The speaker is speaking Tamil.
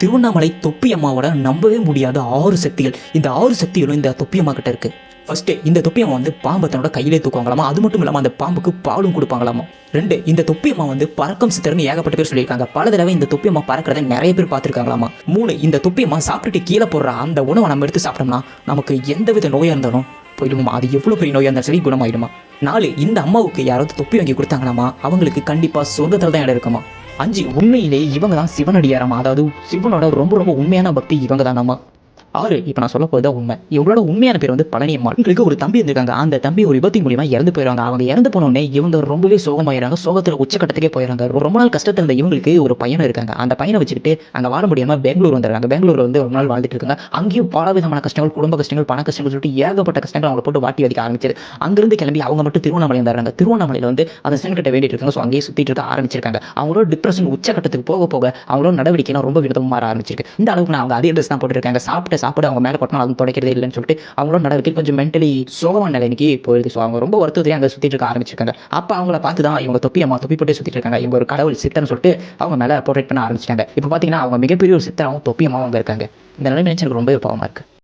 திருவண்ணாமலை தொப்பியம்மாவோட நம்பவே முடியாத ஆறு சக்திகள். இந்த ஆறு சக்திகளும் இந்த தொப்பியம்மா கிட்ட இருக்கு. ஃபர்ஸ்ட் இந்த தொப்பியம்மா வந்து பாம்பை தன்னோட கையிலே தூக்குவாங்களாமா? அது மட்டும் இல்லாமல் அந்த பாம்புக்கு பாலும் கொடுப்பாங்களாமா? ரெண்டு இந்த தொப்பியம்மா வந்து பறக்கம் சித்தர்னு ஏகப்பட்ட பேர் சொல்லியிருக்காங்க. பல தடவை இந்த தொப்பியம்மா பறக்கிறத நிறைய பேர் பார்த்துருக்காங்களாமா? மூணு இந்த தொப்பியம்மா சாப்பிட்டுட்டு கீழே போடுற அந்த உணவை நம்ம எடுத்து சாப்பிட்டோம்னா நமக்கு எந்தவித நோயாக இருந்தாலும் போயிடுமா அது எவ்வளோ பெரிய நோயாக இருந்தாலும் சரி குணமாயிடுமா நாலு இந்த அம்மாவுக்கு யாராவது தொப்பி வாங்கி கொடுத்தாங்களாமா? அவங்களுக்கு கண்டிப்பாக சொர்க்கத்தில் தான் இடம் இருக்குமா அஞ்சு உண்மையிலே இவங்க தான் சிவனடியாரம்? அதாவது சிவனோட ரொம்ப ரொம்ப உண்மையான பக்தி இவங்க நம்ம. ஆறு இப்போ நான் சொல்ல போகிறது உண்மை. இவங்களோட உண்மையான பேர் வந்து பழனியம்மாள். இவங்களுக்கு ஒரு தம்பி இருந்திருக்காங்க. அந்த தம்பி ஒரு விபத்தின் மூலியமா இறந்து போயிடுறாங்க. அவங்க இறந்து போனோடனே இவங்க ரொம்பவே சோகமாயிடுறாங்க. சோகத்தில் உச்சக்கட்டத்துக்கே போயிடுறாங்க. ரொம்ப நாள் கஷ்டத்தில் இருந்த இவங்களுக்கு ஒரு பையன் இருக்காங்க. அந்த பையனை வச்சுக்கிட்டு அங்கே வாழ முடியாமல் பெங்களூர் வந்துடுறாங்க. பெங்களூர் வந்து ஒரு நாள் வாழ்ந்துட்டு இருக்காங்க. அங்கேயும் பல விதமான கஷ்டங்கள் குடும்ப கஷ்டங்கள் பண கஷ்டங்கள் சொல்லிட்டு ஏகப்பட்ட கஷ்டங்கள் அவங்களை போட்டு வாட்டி வதிக்க ஆரம்பிச்சது. அங்கிருந்து கிளம்பி அவங்க மட்டும் திருவண்ணாமலை வந்துடுறாங்க திருவண்ணாமலையில் வந்து அந்த சிவன் கிட்ட வேண்டிட்டு இருக்காங்க. ஸோ அங்கேயே சுற்றிட்டு இருக்க ஆரம்பிச்சிருக்காங்க. அவங்களோட டிப்ரெஷன் உச்சக்கட்டத்துக்கு போக போக அவங்களோட நடவடிக்கைலாம் ரொம்ப விதமாக மாற ஆரம்பிச்சிருக்கு. இந்த அளவுக்கு நான் அவங்க அதே ட்ரெஸ் தான் போட்டுருக்காங்க சாப்பிட்ட சாப்பிட அவங்க மேலே கொட்டினா அதுவும் துடைக்கிறதே இல்லைன்னு சொல்லிட்டு அவங்களோட நடவடிக்கை கொஞ்சம் மென்டலி சோகமான நிலைக்கு போயிடுது ஸோ அவங்க ரொம்ப வருத்தத்தையும் அங்கே சுற்றிட்டு இருக்க ஆரம்பிச்சிருக்காங்க. அப்போ அவங்கள பார்த்து தான் இவங்க தொப்பி அம்மா தொப்பி போட்டு சுற்றிட்டு இருக்காங்க. இவங்க ஒரு கடவுள் சித்தன்னு சொல்லிட்டு அவங்க மேலே போர்ட்ரேட் பண்ண ஆரம்பிச்சிட்டாங்க. இப்போ பார்த்தீங்கன்னா அவங்க மிகப்பெரிய ஒரு சித்தராகவும் தொப்பி அம்மாவும் இருக்காங்க. இந்த நிலைமை நினைச்சு எனக்கு ரொம்ப பாவமாக இருக்குது